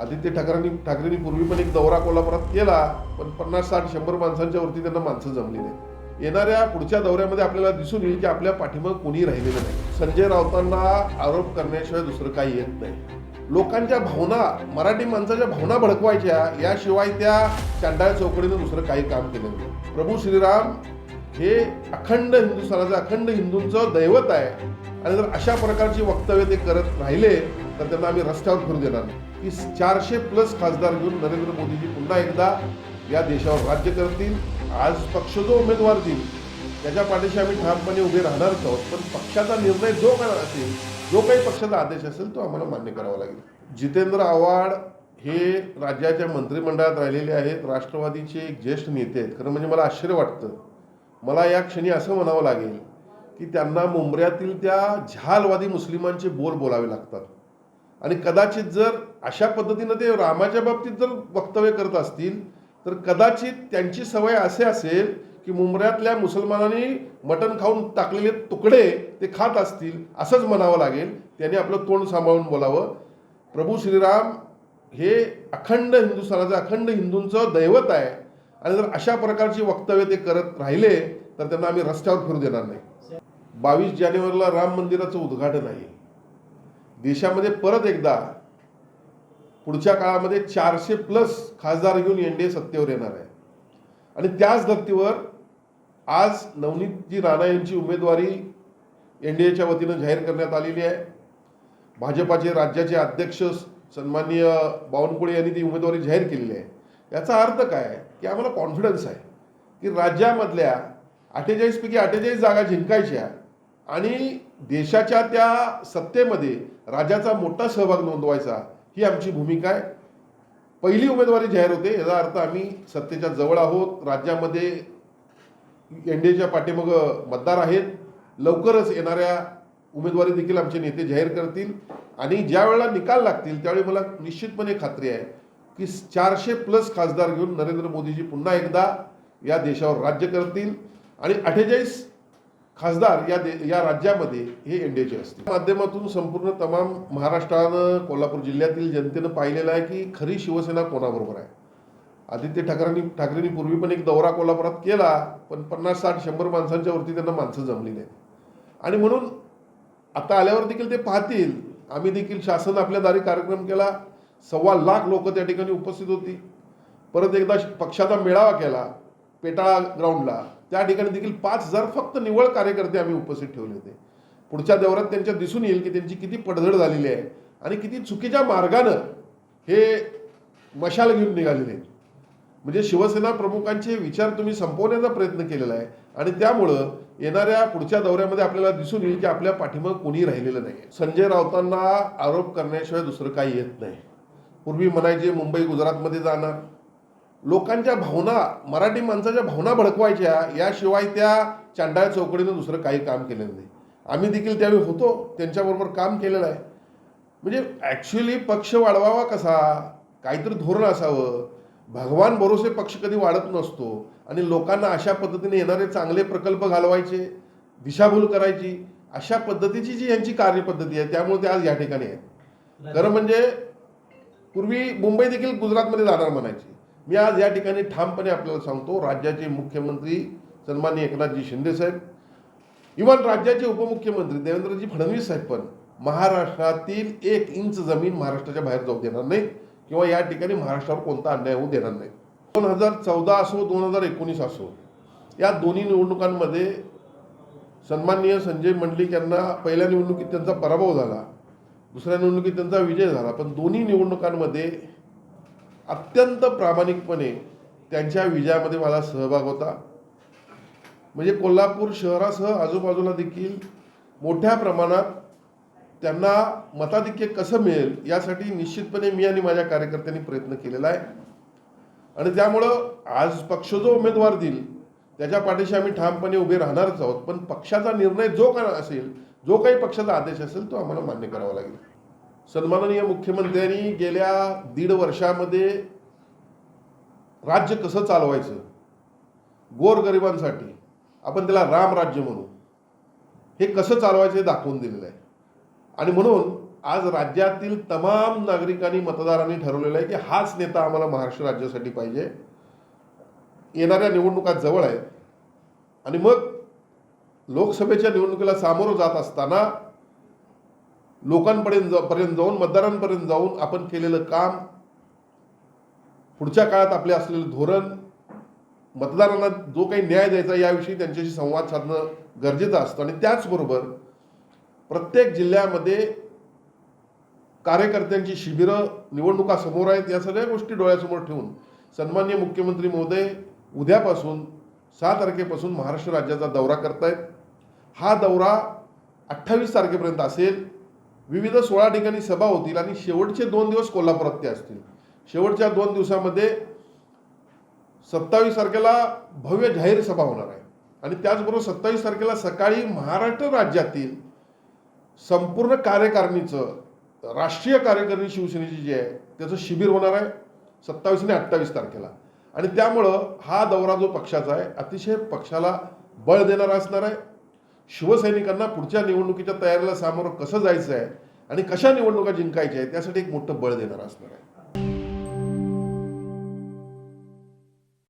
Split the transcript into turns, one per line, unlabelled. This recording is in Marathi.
आदित्य ठाकरेंनी ठाकरेंनी पूर्वी पण एक दौरा कोल्हापुरात केला पण पन्नास साठ शंभर माणसांच्या वरती त्यांना माणसं जमली नाही येणाऱ्या पुढच्या दौऱ्यामध्ये आपल्याला दिसून येईल की आपल्या पाठीमाग कोणी राहिलेलं नाही. संजय राऊतांना आरोप करण्याशिवाय दुसरं काही येत नाही. लोकांच्या भावना मराठी माणसाच्या भावना भडकवायच्या याशिवाय त्या चांडाळ चौकडीनं दुसरं काही काम केलं नाही. प्रभू श्रीराम हे अखंड हिंदुस्थानाचं अखंड हिंदूंचं दैवत आहे. आणि जर अशा प्रकारची वक्तव्य ते करत राहिले तर त्यांना आम्ही रस्त्यावर फिरू देणार नाही. की चारशे प्लस खासदार घेऊन नरेंद्र मोदीजी पुन्हा एकदा या देशावर राज्य करतील. आज पक्ष जो उमेदवार देईल त्याच्या पाठीशी आम्ही ठामपणे उभे राहणारच आहोत. पण पक्षाचा निर्णय जो काय असेल जो काही पक्षाचा आदेश असेल तो आम्हाला मान्य करावा लागेल. जितेंद्र आव्हाड हे राज्याच्या मंत्रिमंडळात राहिलेले आहेत. राष्ट्रवादीचे एक ज्येष्ठ नेते आहेत. खरं म्हणजे मला आश्चर्य वाटतं. मला या क्षणी असं म्हणावं लागेल की त्यांना मुंबऱ्यातील त्या झालवादी मुस्लिमांचे बोल बोलावे लागतात. आणि कदाचित जर अशा पद्धतीनं ते रामाच्या बाबतीत जर वक्तव्य करत असतील तर कदाचित त्यांची सवय असे असेल की मुंबऱ्यातल्या मुसलमानांनी मटण खाऊन टाकलेले तुकडे ते खात असतील असंच म्हणावं लागेल. त्यांनी आपलं तोंड सांभाळून बोलावं. प्रभू श्रीराम हे अखंड हिंदुस्थानाचं अखंड हिंदूंचं दैवत आहे. आणि जर अशा प्रकारची वक्तव्य ते करत राहिले तर त्यांना आम्ही रस्त्यावर फिरू देणार नाही. बावीस जानेवारीला राम मंदिराचं उद्घाटन आहे. देशामध्ये परत एकदा पुढच्या काळामध्ये चारशे प्लस खासदार घेऊन एन डी ए सत्तेवर येणार आहे. आणि त्याच धर्तीवर आज नवनीतजी राणा यांची उमेदवारी एन डी एच्या वतीनं जाहीर करण्यात आलेली आहे. भाजपाचे राज्याचे अध्यक्ष सन्माननीय बावनकुळे यांनी ती उमेदवारी जाहीर केलेली आहे. याचा अर्थ काय? की आम्हाला कॉन्फिडन्स आहे की राज्यामधल्या अठ्ठेचाळीसपैकी अठ्ठेचाळीस जागा जिंकायच्या आणि देशाच्या त्या सत्तेमध्ये राज्याचा मोठा सहभाग नोंदवायचा ही आमची भूमिका आहे. पहिली उमेदवारी जाहीर होते याचा अर्थ आम्ही सत्तेच्या जवळ आहोत राज्यामध्ये एन डी एच्या पाठीमागं मतदार आहेत. लवकरच येणाऱ्या उमेदवारी देखील आमचे नेते जाहीर करतील आणि ज्या वेळेला निकाल लागतील त्यावेळी मला निश्चितपणे खात्री आहे की चारशे प्लस खासदार घेऊन नरेंद्र मोदीजी पुन्हा एकदा या देशावर राज्य करतील. आणि अठ्ठेचाळीस खासदार या दे या राज्यामध्ये हे एन डी माध्यमातून संपूर्ण तमाम महाराष्ट्रानं कोल्हापूर जिल्ह्यातील जनतेनं पाहिलेलं आहे की खरी शिवसेना कोणाबरोबर आहे? आदित्य ठाकरेंनी ठाकरेंनी पूर्वी पण एक दौरा कोल्हापुरात केला पण पन्नास साठ शंभर माणसांच्या वरती त्यांना माणसं जमली नाहीत. आणि म्हणून आता आल्यावर देखील ते पाहतील. आम्ही देखील शासन आपल्या दारी कार्यक्रम केला. सव्वा लाख लोक त्या ठिकाणी उपस्थित होती. परत एकदा पक्षाचा मेळावा केला पेटाळा ग्राउंडला त्या ठिकाणी देखील पाच हजार फक्त निवळ कार्यकर्ते आम्ही उपस्थित ठेवले होते. पुढच्या दौऱ्यात त्यांच्या दिसून येईल की त्यांची किती पडझड झालेली आहे आणि किती चुकीच्या मार्गानं हे मशाल घेऊन निघालेले आहेत. म्हणजे शिवसेना प्रमुखांचे विचार तुम्ही संपवण्याचा प्रयत्न केलेला आहे आणि त्यामुळं येणाऱ्या पुढच्या दौऱ्यामध्ये आपल्याला दिसून येईल की आपल्या पाठीमाग कोणी राहिलेलं नाही संजय राऊतांना आरोप करण्याशिवाय दुसरं काही येत नाही. पूर्वी म्हणायचे मुंबई गुजरातमध्ये जाणार. लोकांच्या भावना मराठी माणसाच्या भावना भडकवायच्या याशिवाय त्या चांडाळ चौकडीनं दुसरं काही काम केलेलं नाही. आम्ही देखील त्यावेळी होतो त्यांच्याबरोबर काम केलेलं आहे. म्हणजे ॲक्च्युली पक्ष वाढवावा कसा? काहीतरी धोरण असावं. भगवान भरोसे पक्ष कधी वाढत नसतो आणि लोकांना अशा पद्धतीने येणारे चांगले प्रकल्प घालवायचे दिशाभूल करायची अशा पद्धतीची जी यांची कार्यपद्धती आहे त्यामुळे ते आज या ठिकाणी आहेत. खरं म्हणजे पूर्वी मुंबई देखील गुजरातमध्ये जाणार म्हणायची. मी आज या ठिकाणी ठामपणे आपल्याला सांगतो राज्याचे मुख्यमंत्री सन्माननीय एकनाथजी शिंदे साहेब इव्हन राज्याचे उपमुख्यमंत्री देवेंद्रजी फडणवीस साहेब पण महाराष्ट्रातील एक इंच जमीन महाराष्ट्राच्या बाहेर जाऊ देणार नाही किंवा या ठिकाणी महाराष्ट्रावर कोणता अन्याय होऊ देणार नाही दोन हजार चौदा असो दोन हजार एकोणीस असो या दोन्ही निवडणुकांमध्ये सन्माननीय संजय मंडलिक यांना पहिल्या निवडणुकीत त्यांचा पराभव झाला दुसऱ्या निवडणुकीत त्यांचा विजय झाला पण दोन्ही निवडणुकांमध्ये अत्यंत प्रामाणिकपणे त्यांच्या विजयामध्ये मला सहभाग होता. म्हणजे कोल्हापूर शहरासह आजूबाजूला देखील मोठ्या प्रमाणात त्यांना मताधिक्य कसं मिळेल यासाठी निश्चितपणे मी आणि माझ्या कार्यकर्त्यांनी प्रयत्न केलेला आहे. आणि त्यामुळं आज पक्ष जो उमेदवार देईल त्याच्या पाठीशी आम्ही ठामपणे उभे राहणारच आहोत. पण पक्षाचा निर्णय जो काय असेल जो काही पक्षाचा आदेश असेल तो आम्हाला मान्य करावा लागेल. सन्माननीय मुख्यमंत्र्यांनी गेल्या दीड वर्षामध्ये राज्य कसं चालवायचं? गोरगरिबांसाठी आपण त्याला राम राज्य म्हणू. हे कसं चालवायचं हे दाखवून दिलेलं आहे. आणि म्हणून आज राज्यातील तमाम नागरिकांनी मतदारांनी ठरवलेलं आहे की हाच नेता आम्हाला महाराष्ट्र राज्यासाठी पाहिजे. येणाऱ्या निवडणुका जवळ आहेत. आणि मग लोकसभेच्या निवडणुकीला सामोरं जात असताना लोकांपर्यंत जा- पर्यंत जाऊन मतदारांपर्यंत जाऊन आपण केलेलं काम पुढच्या काळात आपले असलेलं धोरण मतदारांना जो काही न्याय द्यायचा याविषयी त्यांच्याशी संवाद साधणं गरजेचं असतं. आणि त्याचबरोबर प्रत्येक जिल्ह्यामध्ये कार्यकर्त्यांची शिबिरं निवडणुका समोर आहेत या सगळ्या गोष्टी डोळ्यासमोर ठेवून सन्मान्य मुख्यमंत्री महोदय उद्यापासून सहा तारखेपासून महाराष्ट्र राज्याचा दौरा करतायत. हा दौरा अठ्ठावीस तारखेपर्यंत असेल. विविध सोळा ठिकाणी सभा होतील आणि शेवटचे दोन दिवस कोल्हापुरात ते असतील. शेवटच्या दोन दिवसामध्ये सत्तावीस तारखेला भव्य जाहीर सभा होणार आहे. आणि त्याचबरोबर सत्तावीस तारखेला सकाळी महाराष्ट्र राज्यातील संपूर्ण कार्यकारिणीचं राष्ट्रीय कार्यकारिणी शिवसेनेची जी आहे त्याचं शिबिर होणार आहे सत्तावीस आणि अठ्ठावीस तारखेला. आणि त्यामुळं हा दौरा जो पक्षाचा आहे अतिशय पक्षाला बळ देणारा असणार आहे. शिवसैनिकांना पुढच्या निवडणुकीच्या तयारीला सामोरं कसं जायचं आहे आणि कशा निवडणुका जिंकायच्या आहे त्यासाठी एक मोठं बळ देणार असणार आहे.